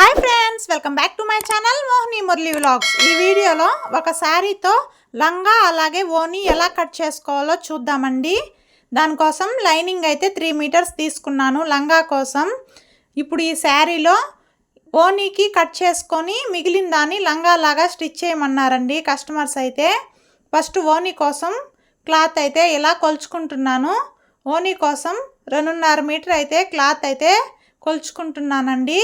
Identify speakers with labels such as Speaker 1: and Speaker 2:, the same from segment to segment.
Speaker 1: Hi friends welcome back to my channel Mohini Murali vlogs ఈ వీడియోలో ఒక శారీతో లంగా అలాగే ఓని ఎలా కట్ చేసుకోవాలో చూద్దామండి. దానికోసం లైనింగ్ అయితే త్రీ మీటర్స్ తీసుకున్నాను లంగా కోసం. ఇప్పుడు ఈ శారీలో ఓనీకి కట్ చేసుకొని మిగిలిన దాన్ని లంగా లాగా స్టిచ్ చేయమన్నారండి కస్టమర్స్ అయితే. ఫస్ట్ ఓనీ కోసం క్లాత్ అయితే ఇలా కొలుచుకుంటున్నాను. ఓనీ కోసం రెండున్నర మీటర్ అయితే క్లాత్ అయితే కొలుచుకుంటున్నానండి.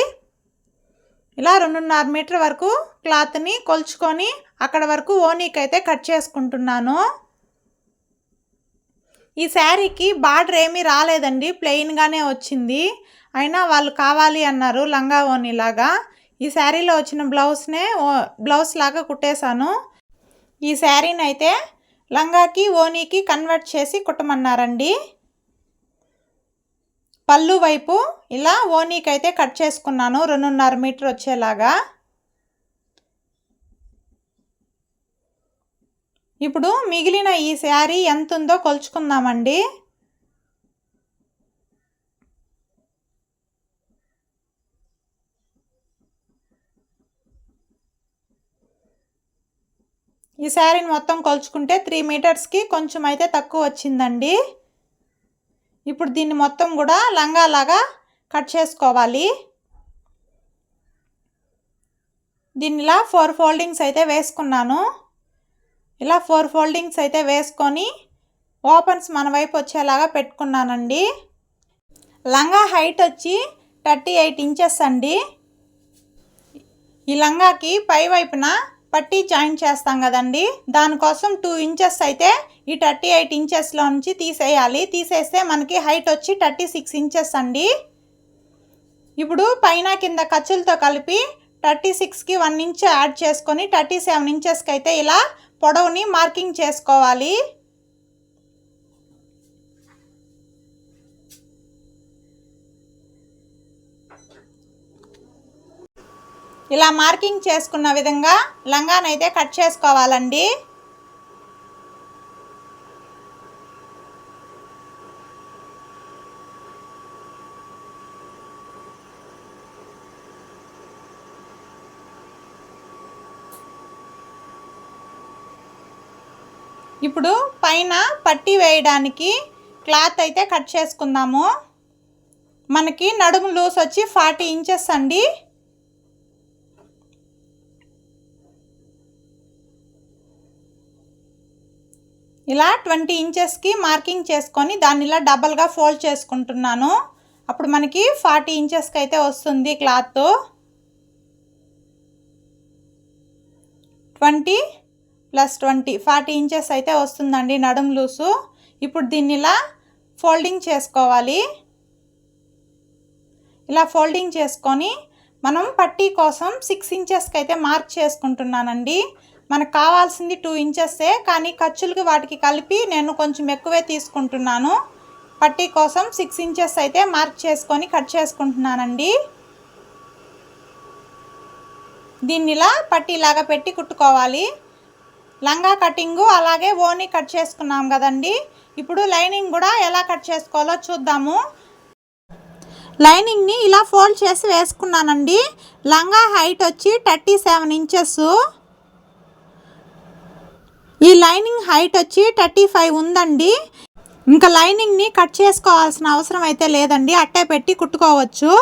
Speaker 1: ఇలా రెండున్నర మీటర్ వరకు క్లాత్ని కొలుచుకొని అక్కడ వరకు ఓనీకి అయితే కట్ చేసుకుంటున్నాను. ఈ శారీకి బార్డర్ ఏమీ రాలేదండి ప్లెయిన్గానే వచ్చింది. అయినా వాళ్ళు కావాలి అన్నారు లంగా ఓనీలాగా ఈ శారీలో వచ్చిన బ్లౌజ్నే బ్లౌజ్ లాగా కుట్టేశాను. ఈ శారీని అయితే లంగాకి ఓనీకి కన్వర్ట్ చేసి కుట్టమన్నారండి. పళ్ళు వైపు ఇలా ఓనీకి అయితే కట్ చేసుకున్నాను. రెండున్నర మీటర్ వచ్చేలాగా. ఇప్పుడు మిగిలిన ఈ శారీ ఎంత ఉందో కొలుచుకుందామండి. ఈ శారీని మొత్తం కొలుచుకుంటే త్రీ మీటర్స్కి కొంచెం అయితే తక్కువ వచ్చిందండి. ఇప్పుడు దీన్ని మొత్తం కూడా లంగాలాగా కట్ చేసుకోవాలి. దీన్ని ఇలా ఫోర్ ఫోల్డింగ్స్ అయితే వేసుకున్నాను. ఇలా ఫోర్ ఫోల్డింగ్స్ అయితే వేసుకొని ఓపెన్స్ మన వైపు వచ్చేలాగా పెట్టుకున్నానండి. లంగా హైట్ వచ్చి థర్టీ ఎయిట్ ఇంచెస్ అండి. ఈ లంగాకి పై వైపున పట్టీ జాయిన్ చేస్తాం కదండి. దానికోసం టూ ఇంచెస్ అయితే ఈ థర్టీ ఎయిట్ ఇంచెస్లో నుంచి తీసేయాలి. తీసేస్తే మనకి హైట్ వచ్చి థర్టీ సిక్స్ ఇంచెస్ అండి. ఇప్పుడు పైన కింద ఖర్చులతో కలిపి థర్టీ సిక్స్కి వన్ ఇంచ్ యాడ్ చేసుకొని థర్టీ సెవెన్ ఇంచెస్కి అయితే ఇలా పొడవుని మార్కింగ్ చేసుకోవాలి. ఇలా మార్కింగ్ చేసుకున్న విధంగా లంగానైతే కట్ చేసుకోవాలండి. ఇప్పుడు పైన పట్టి వేయడానికి క్లాత్ అయితే కట్ చేసుకుందాము. మనకి నడుము లూస్ వచ్చి ఫార్టీ ఇంచెస్ అండి. ఇలా ట్వంటీ ఇంచెస్కి మార్కింగ్ చేసుకొని దాన్ని ఇలా డబల్గా ఫోల్డ్ చేసుకుంటున్నాను. అప్పుడు మనకి ఫార్టీ ఇంచెస్కి అయితే వస్తుంది cloth. Twenty plus twenty forty inches అయితే వస్తుందండి నడుము లూసు. ఇప్పుడు దీన్ని ఇలా ఫోల్డింగ్ చేసుకోవాలి. ఇలా ఫోల్డింగ్ చేసుకొని మనం పట్టీ కోసం సిక్స్ ఇంచెస్కి అయితే మార్క్ చేసుకుంటున్నానండి. మనకు కావాల్సింది టూ ఇంచెస్సే కానీ ఖర్చులకి వాటికి కలిపి నేను కొంచెం ఎక్కువే తీసుకుంటున్నాను. పట్టీ కోసం సిక్స్ ఇంచెస్ అయితే మార్క్ చేసుకొని కట్ చేసుకుంటున్నానండి. దీన్నిలా పట్టీలాగా పెట్టి కుట్టుకోవాలి. లంగా కటింగు అలాగే ఓని కట్ చేసుకున్నాం కదండి. ఇప్పుడు లైనింగ్ కూడా ఎలా కట్ చేసుకోవాలో చూద్దాము. లైనింగ్ని ఇలా ఫోల్డ్ చేసి వేసుకున్నానండి. లంగా హైట్ వచ్చి థర్టీ సెవెన్ ఇంచెస్ ఈ లైనింగ్ హైట్ వచ్చి థర్టీ ఫైవ్ ఉందండి. ఇంకా లైనింగ్ని కట్ చేసుకోవాల్సిన అవసరం అయితే లేదండి. అట్టే పెట్టి కుట్టుకోవచ్చు.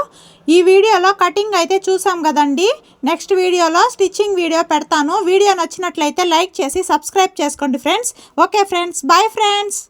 Speaker 1: ఈ వీడియోలో కటింగ్ అయితే చూసాం కదండి. నెక్స్ట్ వీడియోలో స్టిచ్చింగ్ వీడియో పెడతాను. వీడియో నచ్చినట్లయితే లైక్ చేసి సబ్స్క్రైబ్ చేసుకోండి friends. Okay friends. Bye friends.